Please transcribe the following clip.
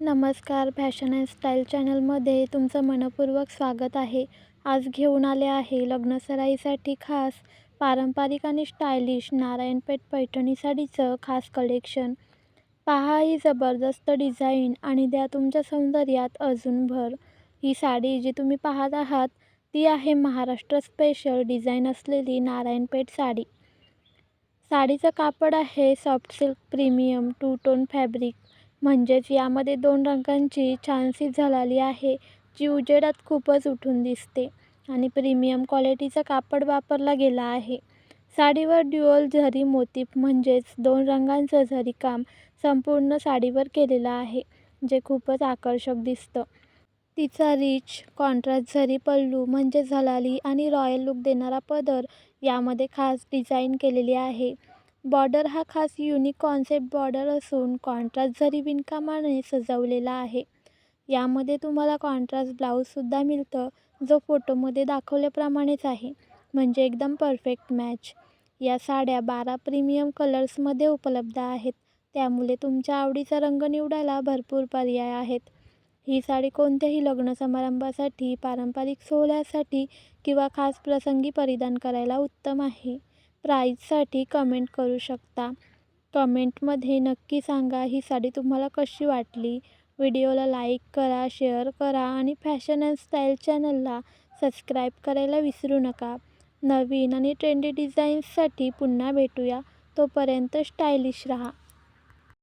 नमस्कार fashion and style चॅनलमध्ये तुमचं मनपूर्वक स्वागत आहे. आज घेऊन आले आहे लग्नसराईसाठी खास पारंपरिक आणि स्टायलिश नारायणपेठ पैठणी साडीचं खास कलेक्शन. पहा ही जबरदस्त डिझाईन आणि द्या तुमच्या सौंदर्यात अजून भर. ही साडी जी तुम्ही पाहत आहात ती आहे महाराष्ट्र स्पेशल डिझाईन असलेली नारायणपेठ साडी. साडीचं कापड आहे soft silk premium two tone fabric. म्हणजेच यामध्ये दोन रंगांची छानशी झळाली आहे जी उजेडात खूपच उठून दिसते आणि प्रीमियम क्वालिटीचं कापड वापरला गेला आहे. साडीवर ड्युअल झरी मोतीफ म्हणजेच दोन रंगांचं झरीकाम संपूर्ण साडीवर केलेलं आहे जे खूपच आकर्षक दिसतं. तिचा रिच कॉन्ट्रास्ट झरी पल्लू म्हणजे झलाली आणि रॉयल लुक देणारा पदर यामध्ये खास डिझाईन केलेली आहे. बॉर्डर हा खास युनिक कॉन्सेप्ट बॉर्डर असून कॉन्ट्रास्ट झरी विणकामाने सजवलेला आहे. यामध्ये तुम्हाला कॉन्ट्रास्ट ब्लाऊजसुद्धा मिळतं जो फोटोमध्ये दाखवल्याप्रमाणेच आहे. म्हणजे एकदम परफेक्ट मॅच. या साड्या बारा प्रीमियम कलर्समध्ये उपलब्ध आहेत. त्यामुळे तुमच्या आवडीचा रंग निवडायला भरपूर पर्याय आहेत. ही साडी कोणत्याही लग्न समारंभासाठी पारंपरिक सोहळ्यासाठी किंवा खास प्रसंगी परिधान करायला उत्तम आहे. प्राईजसाठी कमेंट करू शकता. कमेंटमध्ये नक्की सांगा ही साडी तुम्हाला कशी वाटली. व्हिडिओला लाईक करा शेअर करा आणि फॅशन अँड स्टाईल चॅनलला सबस्क्राईब करायला विसरू नका. नवीन आणि ट्रेंडी डिझाईन्ससाठी पुन्हा भेटूया. तोपर्यंत स्टायलिश रहा.